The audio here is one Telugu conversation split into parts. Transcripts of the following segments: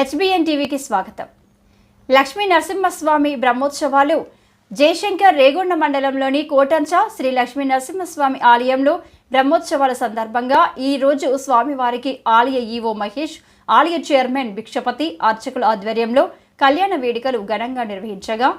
హెచ్బిఎన్ టీవీకి స్వాగతం. లక్ష్మీ నరసింహస్వామి బ్రహ్మోత్సవాలు జయశంకర్ రేగొండ మండలంలోని కోటంచ శ్రీ లక్ష్మీ నరసింహస్వామి ఆలయంలో బ్రహ్మోత్సవాల సందర్భంగా ఈ రోజు స్వామివారికి ఆలయ ఈవో మహేష్ ఆలయ చైర్మన్ భిక్షపతి అర్చకుల ఆధ్వర్యంలో కళ్యాణ వేడుకలు ఘనంగా నిర్వహించగా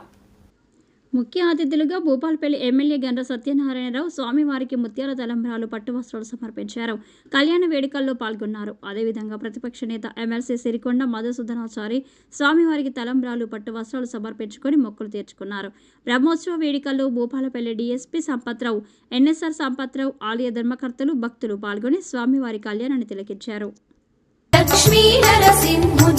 ముఖ్య అతిథులుగా భూపాలపల్లి ఎమ్మెల్యే గండ్ర సత్యనారాయణరావు స్వామివారికి ముత్యాల తలంబ్రాలు పట్టు వస్త్రాలు సమర్పించారు. కళ్యాణ వేడుకల్లో పాల్గొన్నారు. అదేవిధంగా ప్రతిపక్ష నేత ఎమ్మెల్సీ సిరికొండ మధుసూదనాచారి స్వామివారికి తలంబ్రాలు పట్టు వస్త్రాలు సమర్పించుకొని మొక్కులు తీర్చుకున్నారు. బ్రహ్మోత్సవ వేడుకల్లో భూపాలపల్లి డీఎస్పీ సంపత్రావు ఎన్ఎస్ఆర్ సంపత్రావు ఆలయ ధర్మకర్తలు భక్తులు పాల్గొని స్వామివారి కళ్యాణాన్ని తిలకించారు. లక్ష్మీ నరసింహుని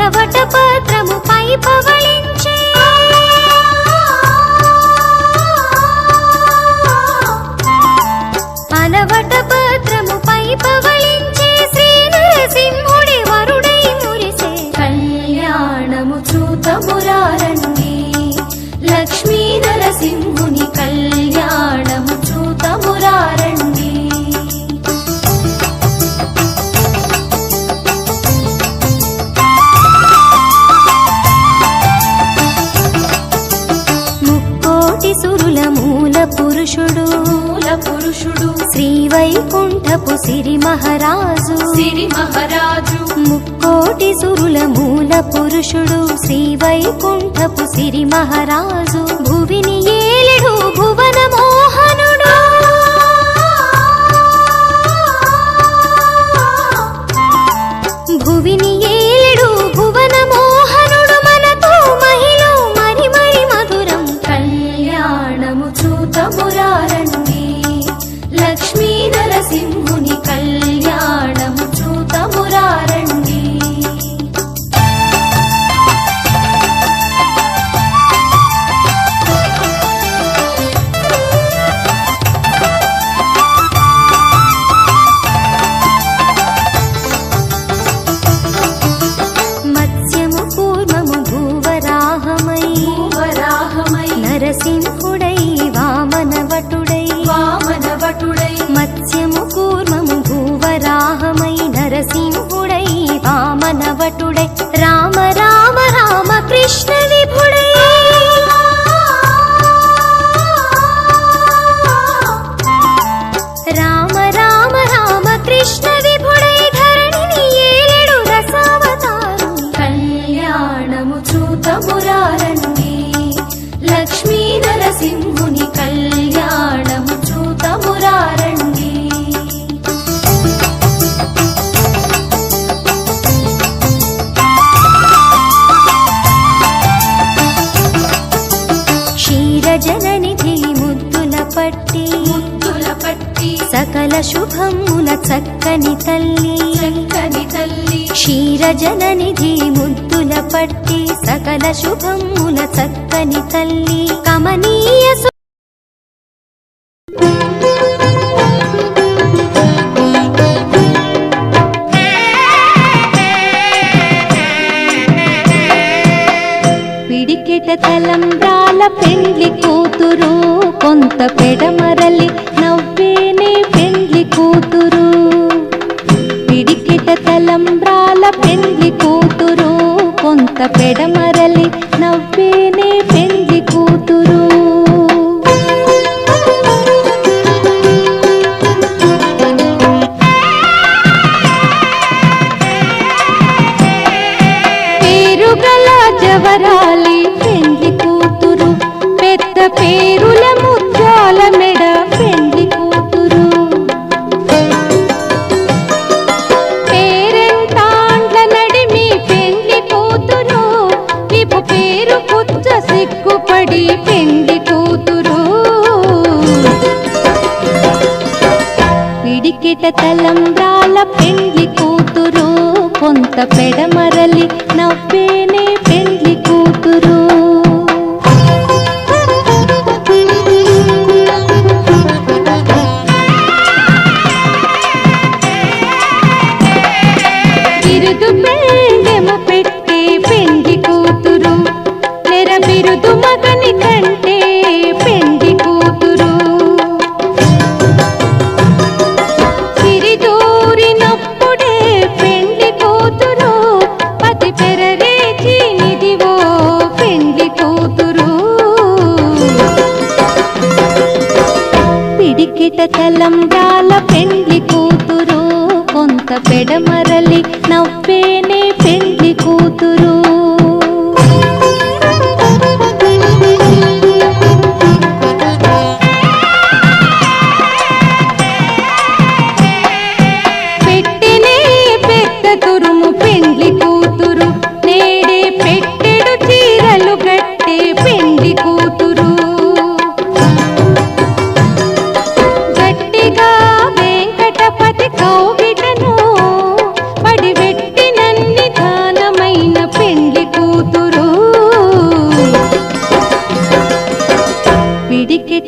అలవట పత్రము పవళించే. అలవట పత్రము పవళించే శ్రీ నరసింహుడి వరుడై మురిసే. కళ్యాణము చూతమురారండి లక్ష్మీ నరసింహుని పురుషుడు. శ్రీ వైకుంఠపు సిరి మహారాజు. సిరి మహారాజు. ముక్కోటి సురుల మూల పురుషుడు. శ్రీ వైకుంఠపు సిరి మహారాజు. భువిని ఏలెడు భువన లక్ష్మీ నరసింహుడై వామనవటుడై రామ రామ రామ కృష్ణ విభుడై. రామ రామ రామ కృష్ణ విభుడై ధరణిని ఏలెడు రసావతారు కళ్యాణము చూతమురారండి లక్ష్మీ నరసింహుని కళ్యాణము చూతమురారండి సకల శుభముల చక్కని తల్లి. చక్కని తల్లి. క్షీరజననిధి ముద్దుల పట్టి సకల శుభముల చక్కని తల్లి. కమనీయ పిడికెట తలంబ్రాల పెండ్లి కూతురు కొంత పెడమరలి కూతురు తలంబ్రాల పెండ్లి కూతురు కొంత పెడమరలి నవ్వేనే పెండ్లి కూతురు. బిరుదు పెండ్లి కూతురు కొంత పెడమర